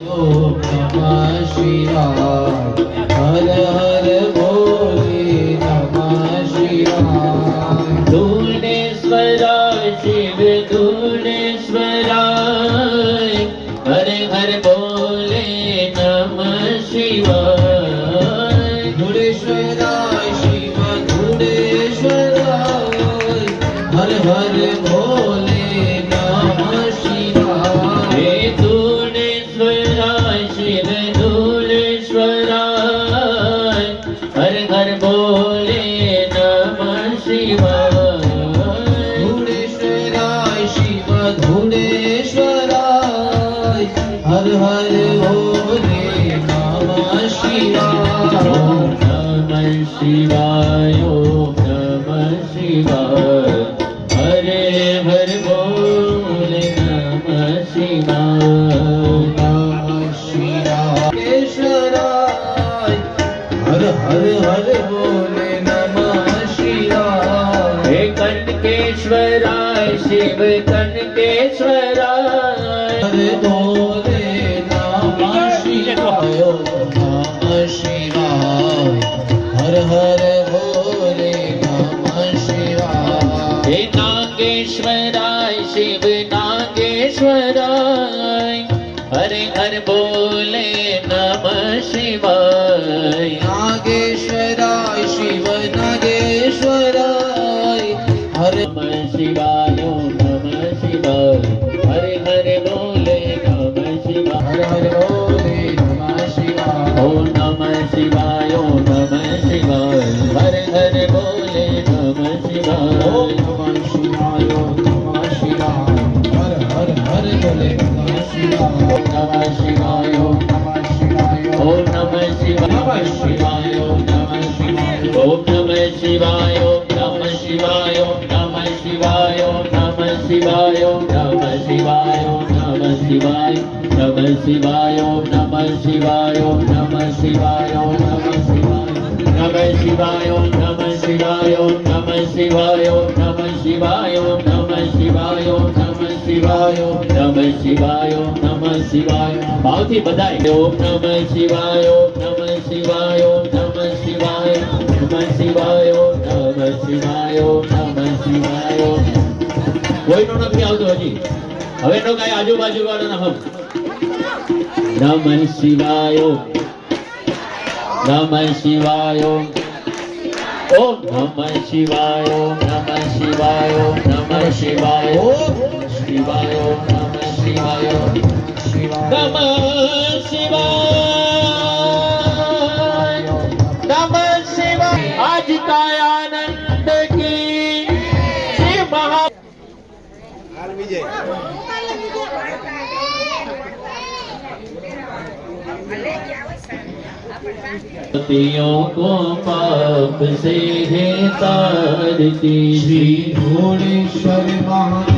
नमः शिवाय हर हर भोले नमः शिवाय धूलेश्वराय शिव शिव धूलेश्वराय हर हर बोले नमः शिवाय। धुरेश्वराय शिव धुरेश्वराय हर हर भोले नमः शिवाय। नमः शिवाय नमः शिवाय। हर हर हर बोले नमः शिवाय हे कनकेश्वराय शिव कनकेश्वराय। हर बोले नमः शिवाय नमः शिवाय हर हर बोले नमः शिवाय हे नागेश्वराय शिव नागेश्वराय। नमः शिवाय नागेश्वराय शिव नागेश्वराय। हर नमः शिवाय ओम नमः शिवाय हरे हरे बोले नमः शिवाय हर हर बोले नमः शिवाय ओम नमः शिवाय ओम नमः शिवाय हरे हरे बोले नमः शिवाय ओम नमः शिवाय ओम नमः शिवाय हर हर हर बोले नमः शिवाय ओम नमः शिवाय ओम नमः शिवाय ओम नमः शिवाय नमः शिवाय ओम नमः शिवाय ओम नमः शिवाय ओम नमः शिवाय ओम नमः शिवाय ओम नमः शिवाय ओम नमः शिवाय ओम नमः शिवाय नमः शिवाय ओम नमः शिवाय ओम नमः शिवाय ओम नमः शिवाय नमः शिवाय ओम नमः शिवाय ओम नमः शिवाय ओम नमः शिवाय ओम नमः शिवाय ओम શિવાય ઓમ નમઃ શિવાય ઓમ નમઃ શિવાય ભાવથી બધાય ઓમ નમઃ શિવાય ઓમ નમઃ શિવાય ઓમ નમઃ શિવાય નમઃ શિવાય ઓમ નમઃ શિવાય ઓમ કોઈનો નથી આવતો હજી હવે તો કઈ આજુબાજુ વાળાના હમ નમઃ શિવાય ઓમ નમઃ શિવાય ઓમ ઓમ નમઃ શિવાય ઓમ નમઃ શિવાય ઓમ નમઃ શિવાય पतियों को पाप से है तारती श्री भुवनेश्वर की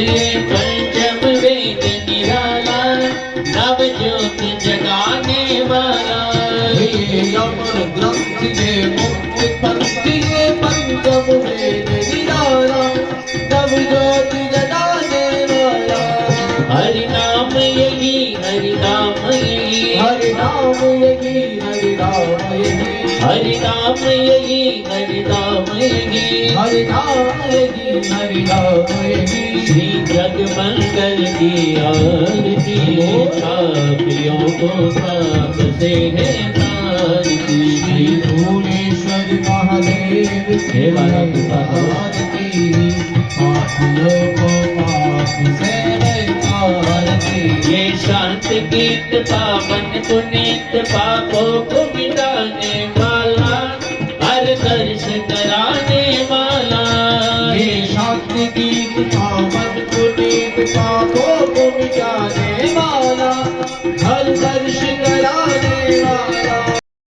ये पंचम वेद निराला नव ज्योत जगाने वाला। ये अमर ग्रंथ हरि नाम यही हरि नाम यही। हरि नाम यही हरि नाम यही। हरि नाम यही हरि नाम यही। हरि नाम यही हरि नाम यही। श्री जग मंगल की आरती पापियों को पाप से है तारती श्री भुवनेश्वर महादेव देव की हे बाबा, कृपा करो। आरती पाप से गीत पावन पुनीत पापों को